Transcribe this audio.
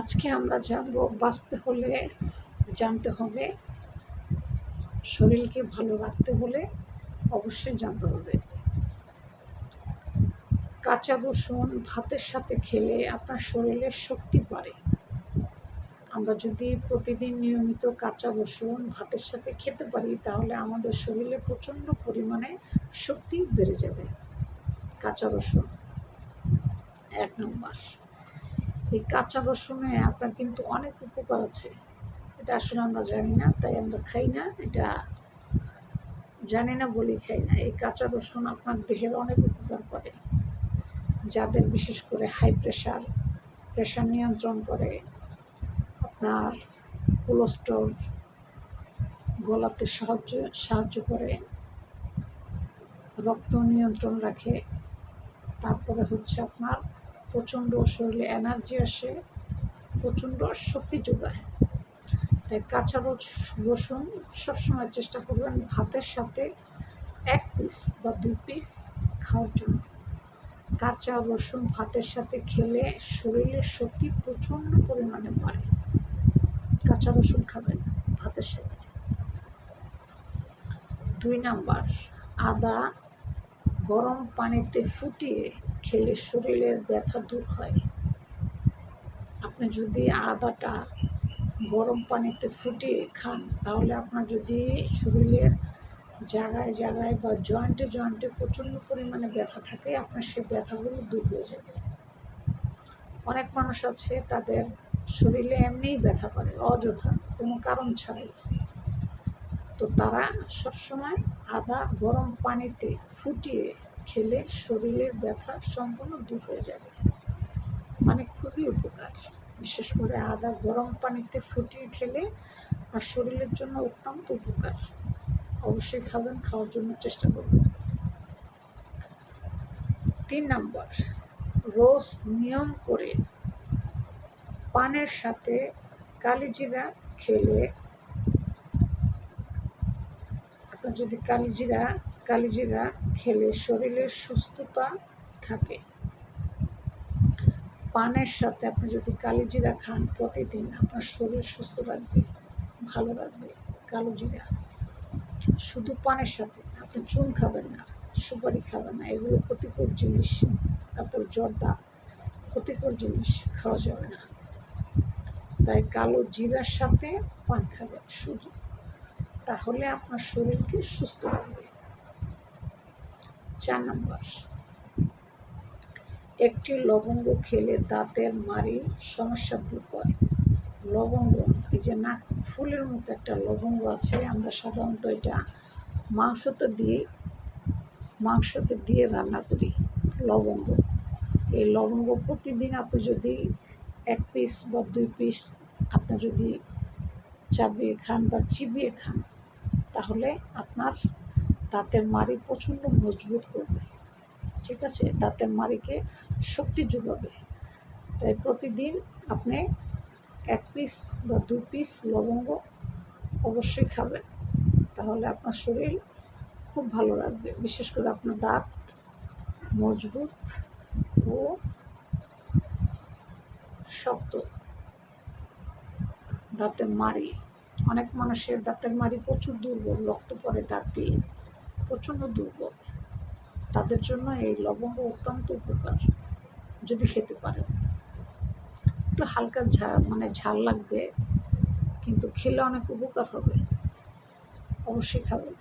আজকে আমরা জানব, বাঁচতে হলে জানতে হবে, শরীরকে ভালো রাখতে হলে অবশ্যই জানতে হবে। কাঁচা রসুন ভাতের সাথে খেলে আপনার শরীরের শক্তি বাড়ে। আমরা যদি প্রতিদিন নিয়মিত কাঁচা রসুন ভাতের সাথে খেতে পারি, তাহলে আমাদের শরীরে প্রচণ্ড পরিমাণে শক্তি বেড়ে যাবে। কাঁচা রসুন, এক নম্বর। এই কাঁচা রসুনে আপনার কিন্তু অনেক উপকার আছে। এটা আসলে আমরা জানি না, তাই আমরা খাই না, এটা জানি না বলি খাই না। এই কাঁচা রসুন আপনার দেহের অনেক উপকার করে। যাদের বিশেষ করে হাই প্রেশার প্রেশার নিয়ন্ত্রণ করে, আপনার কোলেস্ট্রল গলাতে সাহায্য সাহায্য করে, রক্ত নিয়ন্ত্রণ রাখে, তারপরে হচ্ছে আপনার প্রচণ্ড শরীরে এনার্জি আসে, প্রচণ্ড শক্তি যোগায়। তাই কাঁচা রসুন সবসময় চেষ্টা করবেন ভাতের সাথে এক পিস বা দুই পিস খাওয়ার জন্য। কাঁচা, রসুন ভাতের সাথে খেলে শরীরের শক্তি প্রচণ্ড পরিমাণে বাড়ে। কাঁচা, রসুন খাবেন ভাতের সাথে। দুই নাম্বার, আদা গরম পানিতে ফুটিয়ে খেলে শরীরের ব্যথা দূর হয়। আপনি যদি আদাটা গরম পানিতে ফুটিয়ে খান, তাহলে আপনার যদি শরীরের জায়গায় জায়গায় বা জয়েন্টে জয়েন্টে প্রচণ্ড পরিমাণে ব্যথা থাকে, আপনার সেই ব্যথাগুলো দূর হয়ে যাবে। অনেক মানুষ আছে, তাদের শরীরে এমনিই ব্যথা করে, অযথা, কোনো কারণ ছাড়াই। তো তারা সবসময় আদা গরম পানিতে ফুটিয়ে খেলে শরীরের ব্যথা সম্পূর্ণ দূর হয়ে যাবে। মানে খুবই উপকার। বিশেষ করে আদা গরম পানিতে ফুটিয়ে খেলে আর শরীরের জন্য অত্যন্ত উপকার। অবশ্যই খাবেন, খাওয়ার জন্য চেষ্টা করবেন। তিন নম্বর, রোজ নিয়ম করে পানের সাথে কালিজিরা খেলে আপনার যদি কালিজিরা কালিজিরা খেলে শরীরের সুস্থতা থাকে। পানের সাথে আপনি যদি কালিজিরা খান, প্রতিদিন আপনার শরীর সুস্থ রাখবে, ভালো রাখবে কালো জিরা শুধু পানের সাথে, আপনি চুন খাবেন না, সুপারি খাবেন না, এগুলো ক্ষতিকর জিনিস, তারপর জর্দা, ক্ষতিকর জিনিস খাওয়া যাবে না। তাই কালো জিরার সাথে পান খাবেন, শুধু। তাহলে আপনার শরীরকে সুস্থ রাখবে। চার নম্বর। একটি লবঙ্গ খেলে দাঁতের মারি সমস্যা দূর হয়। লবঙ্গ এই যে নাক, ফুলের মতো একটা লবঙ্গ আছে, আমরা সাধারণত এটা মাংসতে দিয়ে মাংসতে দিয়ে রান্না করি, লবঙ্গ। এই লবঙ্গ প্রতিদিন আপনি যদি এক পিস বা দুই পিস আপনি যদি চাবিয়ে খান বা চিবিয়ে খান তাহলে আপনার দাঁতের মাড়ি প্রচণ্ড মজবুত করবে। ঠিক আছে? দাঁতের মাড়িকে শক্তি যোগাবে। তাই প্রতিদিন আপনি এক পিস বা দু পিস লবঙ্গ অবশ্যই খাবেন। তাহলে আপনার শরীর খুব ভালো রাখবে। বিশেষ করে আপনার দাঁত মজবুত ও শক্ত। দাঁতের মাড়ি অনেক মানুষের দাঁতের মাড়ি প্রচুর দুর্বল, রক্ত পরে দাঁত দিয়ে প্রচণ্ড দুর্বল। তাদের জন্য এই লবঙ্গ অত্যন্ত উপকার, যদি খেতে পারেন একটু হালকা ঝাল মানে ঝাল লাগবে, কিন্তু খেলে অনেক উপকার হবে। অবশ্যই খাবেন।